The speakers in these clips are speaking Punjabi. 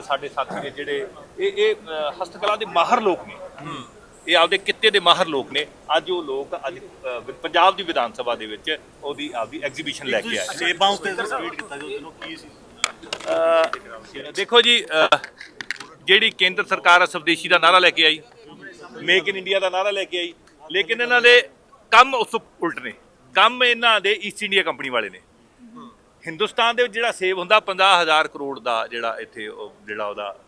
ਸਾਡੇ ਸਾਥੀ ਨੇ ਜਿਹੜੇ ਇਹ ਇਹ ਅ, ਹਸਤਕਲਾ ਦੇ ਮਾਹਰ ਲੋਕ ਨੇ। ਇਹ ਆਪਦੇ ਕਿੱਤੇ ਦੇ ਮਾਹਰ ਲੋਕ ਨੇ। ਅੱਜ ਉਹ ਲੋਕ ਅੱਜ ਪੰਜਾਬ ਦੀ ਵਿਧਾਨ ਸਭਾ ਦੇ ਵਿੱਚ ਉਹਦੀ ਆਪਦੀ ਐਗਜ਼ੀਬਿਸ਼ਨ ਲੈ ਕੇ ਆਏ। ਸੇਬਾਂ ਉੱਤੇ ਸਪੀਡ ਕੀਤਾ ਜੋ ਚਲੋ ਕੀ ਸੀ? ਦੇਖੋ ਜੀ ਜਿਹੜੀ ਕੇਂਦਰ ਸਰਕਾਰ ਆ ਸਵਦੇਸ਼ੀ ਦਾ ਨਾਰਾ ਲੈ ਕੇ ਆਈ। ਮੇਕ ਇਨ ਇੰਡੀਆ ਦਾ ਨਾਰਾ ਲੈ ਕੇ ਆਈ। ਲੇਕਿਨ ਇਹਨਾਂ ਦੇ ਕੰਮ ਉਸ ਤੋਂ ਉਲਟ ਨੇ। ਕੰਮ ਇਹਨਾਂ ਦੇ ਈਸਟ ਇੰਡੀਆ ਕੰਪਨੀ ਵਾਲੇ ਨੇ। ਹਿੰਦੁਸਤਾਨ ਦੇ ਵਿੱਚ ਜਿਹੜਾ ਸੇਵ ਹੁੰਦਾ 50000 ਕਰੋੜ ਦਾ ਜਿਹੜਾ ਇੱਥੇ ਜਿਹੜਾ ਉਹਦਾ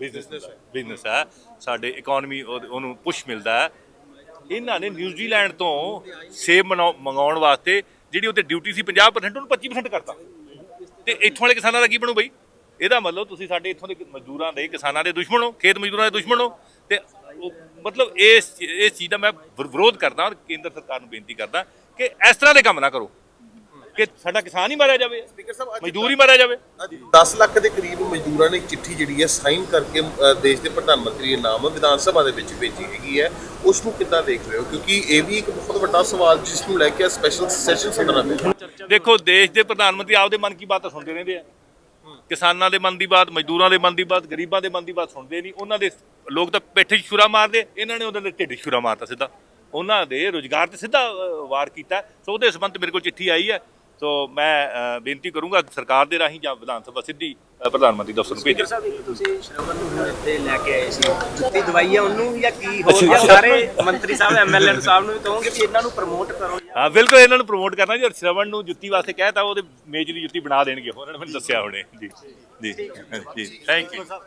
ਬਿਜ਼ਨਸ ਬਿਜ਼ਨਸ ਹੈ। ਸਾਡੇ ਇਕਨੋਮੀ ਉਹਨੂੰ ਪੁਸ਼ ਮਿਲਦਾ ਹੈ। ਇਹਨਾਂ ਨੇ ਨਿਊਜ਼ੀਲੈਂਡ ਤੋਂ ਸੇਬ ਮੰਗਾਉਣ ਵਾਸਤੇ ਜਿਹੜੀ ਉਹਤੇ ਡਿਊਟੀ ਸੀ 50% ਉਹਨੂੰ 25% ਕਰਤਾ। ਤੇ ਇੱਥੋਂ ਵਾਲੇ ਕਿਸਾਨਾਂ ਦਾ ਕੀ ਬਣੂ ਬਈ? ਇਹਦਾ ਮਤਲਬ ਤੁਸੀਂ ਸਾਡੇ ਇੱਥੋਂ ਦੇ ਮਜ਼ਦੂਰਾਂ ਦੇ ਕਿਸਾਨਾਂ ਦੇ ਦੁਸ਼ਮਣ ਹੋ ਖੇਤ ਮਜ਼ਦੂਰਾਂ ਦੇ ਦੁਸ਼ਮਣ ਹੋ। ਤੇ ਉਹ ਮਤਲਬ ਇਸ ਇਸ ਚੀਜ਼ ਦਾ ਮੈਂ ਵਿਰ- ਵਿਰੋਧ ਕਰਦਾ ਔਰ ਕੇਂਦਰ ਸਰਕਾਰ ਨੂੰ ਬੇਨਤੀ ਕਰਦਾ ਕਿ ਇਸ ਤਰ੍ਹਾਂ ਦੇ ਕੰਮ ਨਾ ਕਰੋ। ਕਿ ਸਾਡਾ ਕਿਸਾਨ ਹੀ ਮਾਰਿਆ ਜਾਵੇ ਮਜ਼ਦੂਰ ਹੀ ਮਾਰਿਆ ਜਾਵੇ। 10 ਲੱਖ ਦੇ ਕਰੀਬ ਮਜ਼ਦੂਰਾਂ ਨੇ ਚਿੱਠੀ ਜਿਹੜੀ ਹੈ ਸਾਈਨ ਕਰਕੇ ਦੇਸ਼ ਦੇ ਪ੍ਰਧਾਨ ਮੰਤਰੀ ਦੇ ਨਾਮ ਵਿਧਾਨ ਸਭਾ ਦੇ ਵਿੱਚ ਭੇਜੀ ਹੈਗੀ ਹੈ। ਉਸ ਨੂੰ ਕਿੱਦਾਂ ਦੇਖ ਰਹੇ ਹੋ? ਕਿਉਂਕਿ ਇਹ ਵੀ ਇੱਕ ਬਹੁਤ ਵੱਡਾ ਸਵਾਲ ਜਿਸ ਨੂੰ ਲੈ ਕੇ ਸਪੈਸ਼ਲ ਸੈਸ਼ਨ ਸੱਦਣਾ ਪਿਆ ਦੇਖੋ ਦੇਸ਼ ਦੇ ਪ੍ਰਧਾਨ ਮੰਤਰੀ ਆਪਦੇ ਮਨ ਕੀ ਬਾਤ ਸੁਣਦੇ ਰਹਿੰਦੇ ਆ। ਕਿਸਾਨਾਂ ਦੇ ਮਨ ਦੀ ਬਾਤ ਮਜ਼ਦੂਰਾਂ ਦੇ ਮਨ ਦੀ ਬਾਤ ਗਰੀਬਾਂ ਦੇ ਮਨ ਦੀ ਬਾਤ ਸੁਣਦੇ ਨਹੀਂ। ਉਹਨਾਂ ਦੇ ਲੋਕ ਤਾਂ ਪਿੱਠ 'ਚ ਛੁਰਾ ਮਾਰਦੇ ਇਹਨਾਂ ਨੇ ਉਹਨਾਂ ਦੇ ਢਿੱਡ 'ਚ ਛੁਰਾ ਮਾਰਤਾ ਸਿੱਧਾ। ਉਹਨਾਂ ਦੇ ਰੋਜ਼ਗਾਰ ਤੇ ਸਿੱਧਾ ਵਾਰ ਕੀਤਾ। ਸੋ ਉਹਦੇ ਸੰਬੰਧ ਮੇਰੇ ਕੋਲ ਚਿੱਠੀ ਆਈ ਹੈ। ਸੋ ਮੈਂ ਬੇਨਤੀ ਕਰੂੰਗਾ ਸਰਕਾਰ ਦੇ ਰਾਹੀਂ ਜਾਂ ਵਿਧਾਨ ਸਭਾ ਸਿੱਧੀ ਪ੍ਰਧਾਨ ਮੰਤਰੀ ਦਫ਼ਤਰ ਨੂੰ ਭੇਜੇ ਸਾਹਿਬ ਜੀ, ਤੁਸੀਂ ਸ਼ਰਵਨ ਨੂੰ ਇੱਥੇ ਲੈ ਕੇ ਆਏ ਸੀ। ਜੁੱਤੀ ਦਵਾਈ ਆ ਉਹਨੂੰ ਜਾਂ ਕੀ? ਹੋਰ ਜਾਂ ਸਾਰੇ ਮੰਤਰੀ ਸਾਹਿਬ ਐਮਐਲਏ ਸਾਹਿਬ ਨੂੰ ਵੀ ਕਹੋਗੇ ਵੀ ਇਹਨਾਂ ਨੂੰ ਪ੍ਰਮੋਟ ਕਰੋ ਹਾਂ ਬਿਲਕੁਲ ਇਹਨਾਂ ਨੂੰ ਪ੍ਰਮੋਟ ਕਰਨਾ ਜੀ। ਔਰ ਨੂੰ ਜੁੱਤੀ ਵਾਸਤੇ ਕਹਿਤਾ ਉਹਦੇ ਮੇਜ ਦੀ ਜੁੱਤੀ ਬਣਾ ਦੇਣਗੇ। ਉਹਨਾਂ ਨੇ ਮੈਨੂੰ ਦੱਸਿਆ ਹੁਣੇ। ਜੀ ਜੀ ਜੀ। Thank you